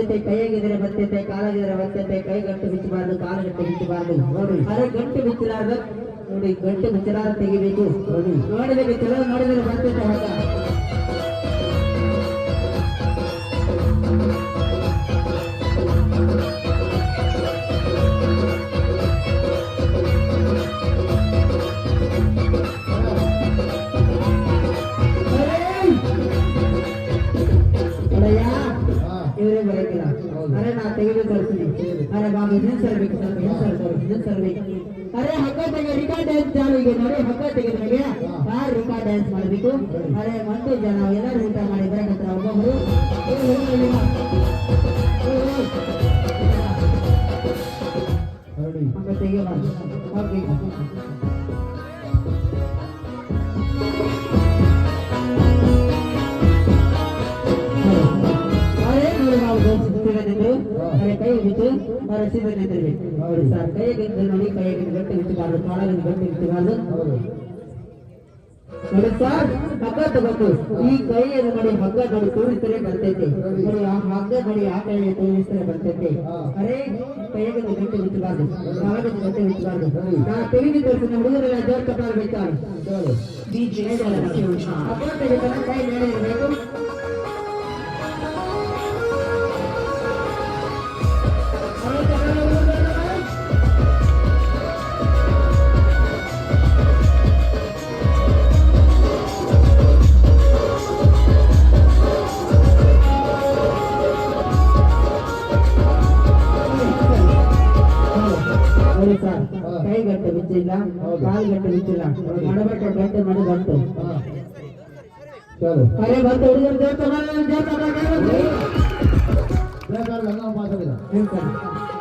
ಕೈಯಾಗಿದ್ರೆ ಬರ್ತೈತೆ ಕಾಲಾಗಿದ್ರೆ ಬರ್ತೈತೆ ಕೈ ಗಂಟು ಬಿಚ್ಚಬಾರ್ದು ಕಾಲು ಗಂಟು ಬಿಚ್ಚಬಾರ್ದು ನೋಡಿ ಅರೆ ಗಂಟು ಬಿಚ್ಚಲಾರ್ದ ನೋಡಿ ಗಂಟು ಬಿಚ್ಚಲಾರ್ದ ತೆಗಿಬೇಕು ನೋಡಿ ನೋಡಿದ್ರೆ ಚಲೋ ನೋಡಿದ್ರೆ ಬರ್ತೈತೆ ಅರೆ ನಾ ತೆಗೆದು ಕಳ್ತೀನಿ ಅರೆ ಬಾಬು ಇದನ್ ಸರ್ಬೇಕು ಸರ್ ಇದನ್ ಸರ್ಬೇಕು ಇದನ್ ಸರ್ಬೇಕು ಅರೆ ಹಗ್ಗ ತೆಗೆ ರಿಕಾರ್ಡ್ ಡ್ಯಾನ್ಸ್ ಜಾನು ಈಗ ನೋಡಿ ಹಗ್ಗ ತೆಗೆ ನನಗೆ ಯಾರು ರಿಕಾರ್ಡ್ ಡ್ಯಾನ್ಸ್ ಮಾಡಬೇಕು ಅರೆ ಮತ್ತು ಜನ ಎಲ್ಲರೂ ಊಟ ಮಾಡಿದ್ರೆ ಬರಕತ್ರ ಒಬ್ಬೊಬ್ಬರು ಹೋಗು ಇಲ್ಲಿಗ. ಏ, ಏ. ಹಗ್ಗ ತೆಗೆ ಬಾ. ಓಕೆ. ಅರೆ ಕೈ ಬಿಟ್ಟು ಅವರ ಸೀದಾ ನಿಂತಿರ್ಬೇಕು ನೋಡಿ ಸರ್ ಕೈಗೆ ನೋಡಿ ಕೈಗೆ ಗಟ್ಟಿ ಬಿಚ್ಚಬಾರ್ದು ಕಾಲಾಗಿ ಗಟ್ಟಿ ಬಿಚ್ಚಬಾರ್ದು ನೋಡಿ ಸರ್ ಹಗ್ಗ ತಗೊಂಡು ಈ ಕೈಯನ್ನು ನೋಡಿ ಹಗ್ಗ ನೋಡಿ ತೋರಿಸಿದ್ರೆ ಬರ್ತೈತೆ ನೋಡಿ ಆ ಹಗ್ಗ ನೋಡಿ ಆ ಕೈಯಲ್ಲಿ ತೋರಿಸಿದ್ರೆ ಬರ್ತೈತೆ ಅರೆ ಕೈಗೆ ಗಟ್ಟಿ ಬಿಚ್ಚಬಾರ್ದು ಕಾಲಾಗಿ ಗಟ್ಟಿ ಬಿಚ್ಚಬಾರ್ದು ನಾ ತೆಗೆದು ತೋರಿಸಿದ ಹುಡುಗರೆಲ್ಲ ಜೋರ್ ಕಟ್ಟಾರ ಬೇಕಾದ್ರೆ DJ Selector Time. ಹಗ್ಗ ತೆಗೆದ ಕೈ ಮೇಲೆ ಇರಬೇಕು ನೋಡಿ ಸರ್ ಕೈ ಗಂಟೆ ಬಿಚ್ಚಿಲ್ಲ ಕಾಲು ಗಂಟೆ ಬಿಚ್ಚಿಲ್ಲ ಮಾಡಬಟ್ಟ ಗಂಟೆ ಮಾಡಿ ಬಂತು. ಅರೆ ಬಂತು ಹುಡುಗರು ದೇವಸ್ಥಾನ ದೇವಸ್ಥಾನ